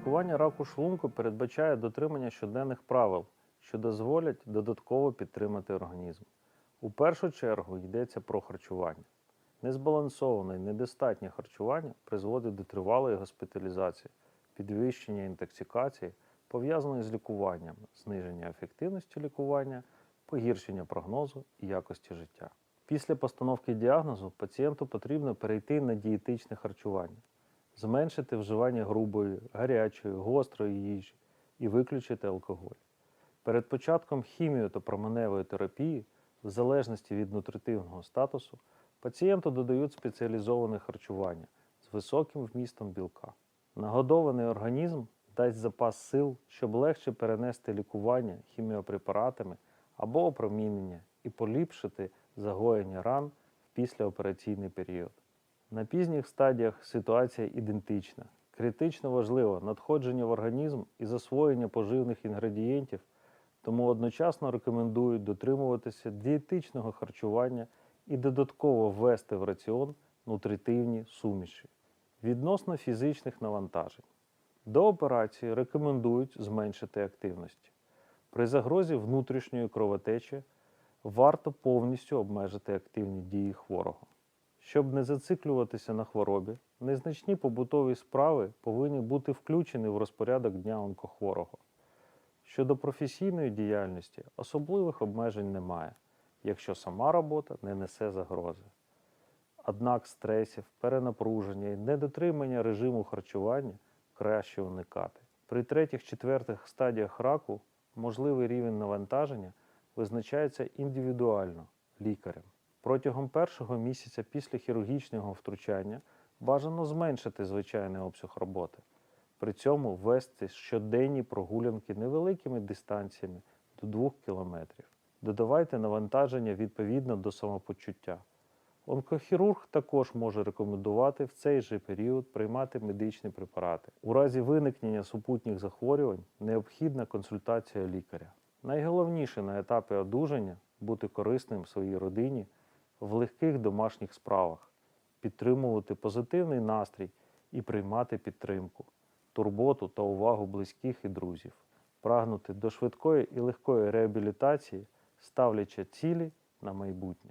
Лікування раку шлунку передбачає дотримання щоденних правил, що дозволять додатково підтримати організм. У першу чергу йдеться про харчування. Незбалансоване і недостатнє харчування призводить до тривалої госпіталізації, підвищення інтоксикації, пов'язаної з лікуванням, зниження ефективності лікування, погіршення прогнозу і якості життя. Після постановки діагнозу пацієнту потрібно перейти на дієтичне харчування, зменшити вживання грубої, гарячої, гострої їжі і виключити алкоголь. Перед початком хіміо та променевої терапії, в залежності від нутритивного статусу, пацієнту додають спеціалізоване харчування з високим вмістом білка. Нагодований організм дасть запас сил, щоб легше перенести лікування хіміопрепаратами або опромінення і поліпшити загоєння ран в післяопераційний період. На пізніх стадіях ситуація ідентична. Критично важливо надходження в організм і засвоєння поживних інгредієнтів, тому одночасно рекомендують дотримуватися дієтичного харчування і додатково ввести в раціон нутритивні суміші. Відносно фізичних навантажень. До операції рекомендують зменшити активності. При загрозі внутрішньої кровотечі варто повністю обмежити активні дії хворого. Щоб не зациклюватися на хворобі, незначні побутові справи повинні бути включені в розпорядок дня онкохворого. Щодо професійної діяльності, особливих обмежень немає, якщо сама робота не несе загрози. Однак стресів, перенапруження і недотримання режиму харчування краще уникати. При третіх-четвертих стадіях раку можливий рівень навантаження визначається індивідуально лікарем. Протягом першого місяця після хірургічного втручання бажано зменшити звичайний обсяг роботи. При цьому вести щоденні прогулянки невеликими дистанціями до 2 км. Додавайте навантаження відповідно до самопочуття. Онкохірург також може рекомендувати в цей же період приймати медичні препарати. У разі виникнення супутніх захворювань необхідна консультація лікаря. Найголовніше на етапі одужання бути корисним своїй родині в легких домашніх справах, підтримувати позитивний настрій і приймати підтримку, турботу та увагу близьких і друзів, прагнути до швидкої і легкої реабілітації, ставлячи цілі на майбутнє.